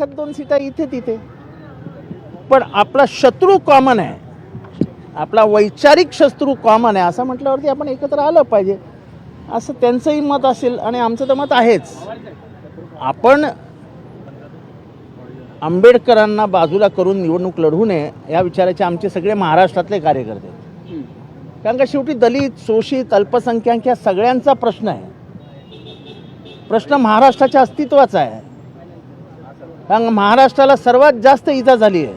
एखाद दोन सीटा इथे तिथे. पण आपला शत्रू कॉमन आहे. आपला वैचारिक शत्रू कॉमन आहे. असं म्हटल्यावरती आपण एकत्र आलं पाहिजे. असं त्यांचंही मत असेल आणि आमचं तर मत आहेच. आपण आंबेडकरांना बाजूला करून निवडणूक लढवू नये या विचाराचे आमचे सगळे महाराष्ट्रातले कार्यकर्ते कारण का शेवटी दलित शोषित अल्पसंख्याक या सगळ्यांचा प्रश्न आहे. प्रश्न महाराष्ट्राच्या अस्तित्वाचा आहे. कारण महाराष्ट्राला सर्वात जास्त इजा झाली आहे.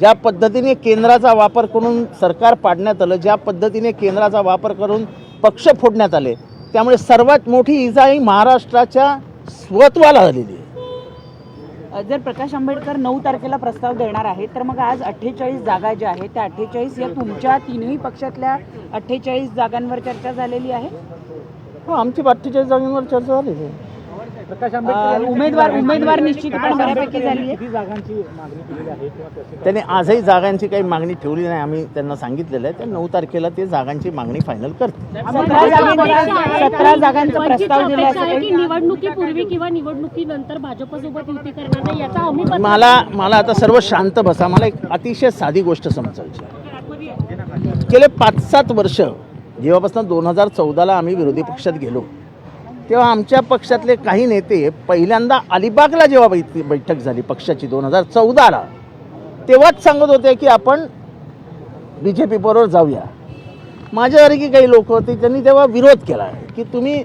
ज्या पद्धतीने केंद्राचा वापर करून सरकार पाडण्यात आलं ज्या पद्धतीने केंद्राचा वापर करून पक्ष फोडण्यात आले त्यामुळे सर्वात मोठी इजा ही महाराष्ट्राच्या स्वत्वाला झालेली आहे. जर प्रकाश आंबेडकर नऊ तारखेला प्रस्ताव देणार आहेत तर मग आज अठ्ठेचाळीस जागा ज्या आहेत त्या अठ्ठेचाळीस या तुमच्या तीनही पक्षातल्या अठ्ठेचाळीस जागांवर चर्चा झालेली आहे? हो आमची अठ्ठेचाळीस जागांवर चर्चा झाली आहे. उमेदवार उमेदवार निश्चितपणे बऱ्यापैकी झाली आहे त्याने आजही जागांची काही मागणी ठेवली नाही. आम्ही त्यांना सांगितलेलं आहे. त्या नऊ तारखेला ते जागांची मागणी फायनल करतील. सतरा जागांचा सतरा जागांचा प्रस्ताव दिला अपेक्षा आहे की असेल निवडणुकीपूर्वी किंवा निवडणुकीनंतर भाजपसोबत युती करणार नाही याचा हमी पत्र मला मला आता सर्व शांत बसा. मला एक अतिशय साधी गोष्ट समजायची. गेले पाच सात वर्ष जेव्हापासून दोन हजार चौदाला आम्ही विरोधी पक्षात गेलो तेव्हा आमच्या पक्षातले काही नेते पहिल्यांदा अलिबागला जेव्हा बै- बैठक झाली पक्षाची दोन हजार चौदाला तेव्हाच सांगत होते की आपण बी जे पीबरोबर जाऊया. माझ्यासारखी काही लोक होती त्यांनी तेव्हा विरोध केला की तुम्ही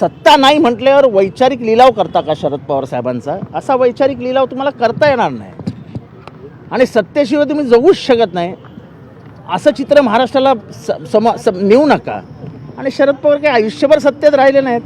सत्ता नाही म्हटल्यावर वैचारिक लिलाव करता का शरद पवार साहेबांचा? असा वैचारिक लिलाव तुम्हाला करता येणार नाही. आणि सत्तेशिवाय तुम्ही जगूच शकत नाही. असं चित्र महाराष्ट्राला स- सम सम नेऊ नका. आणि शरद पवार काही आयुष्यभर सत्तेत राहिले नाहीत.